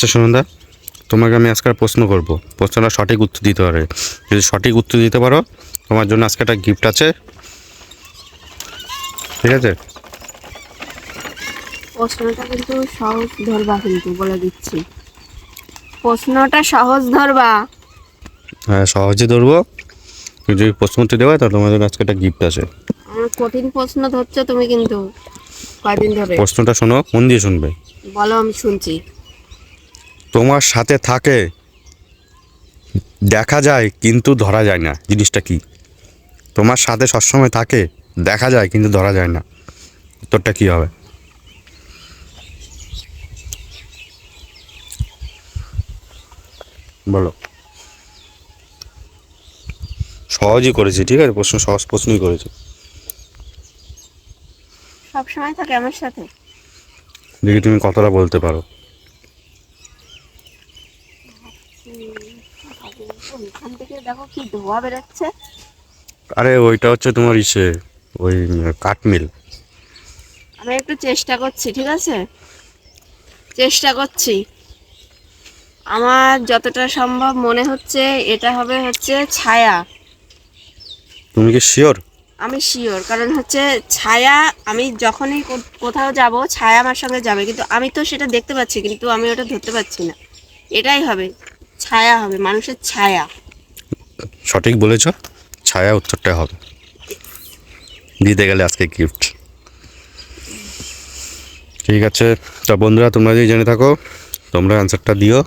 আচ্ছা সুনন্দা তোমাকে আমি আজকে প্রশ্ন করব। প্রশ্নটা সঠিক উত্তর দিতে পারে। যদি সঠিক উত্তর দিতে পারো তোমার জন্য আজকে একটা গিফট আছে। ঠিক আছে? প্রশ্নটা কিন্তু সহজ ধরবা কিন্তু বলে দিচ্ছি। প্রশ্নটা সহজ ধরবা। হ্যাঁ সহজে ধরবো। যদি প্রশ্ন উত্তর দেওয়া তাহলে তোমার জন্য আজকে একটা গিফট আছে। আমার কঠিন প্রশ্ন ধরছো তুমি কিন্তু কয়দিন ধরে? প্রশ্নটা শোনো মন দিয়ে শুনবে। বলো আমি শুনছি। তোমার সাথে থাকে দেখা যায় কিন্তু ধরা যায় না। জিনিসটা কি? তোমার সাথে সবসময় থাকে দেখা যায় কিন্তু ধরা যায় না। উত্তরটা কি হবে? বলো। সহজই করেছি ঠিক আছে? প্রশ্ন সহজ প্রশ্নই করেছি। সব সময় থাকে আমার সাথে। দেখি তুমি কতটা বলতে পারো। ওইখান থেকে দেখো কি ধোয়া বেরোচ্ছে। আরে ওইটা হচ্ছে তোমার ইসে ওই কাঠমিল। আমি একটু চেষ্টা করছি ঠিক আছে? চেষ্টা করছি। আমার যতটা সম্ভব মনে হচ্ছে এটা হবে হচ্ছে ছায়া। তুমি কি শিওর? আমি শিওর কারণ হচ্ছে ছায়া আমি যখনই কোথাও যাব ছায়া আমার সঙ্গে যাবে। কিন্তু আমি তো সেটা দেখতে পাচ্ছি কিন্তু আমি ওটা ধরতে পারছি না। এটাই হবে। ছায়া হবে, মানুষের ছায়া। সঠিক বলেছ, ছায়া উত্তরটা হবে। দিতে গেলে আজকে গিফট ঠিক আছে, তা বন্ধুরা, তোমরা যদি জেনে থাকো, তোমরা অ্যান্সারটা দিও।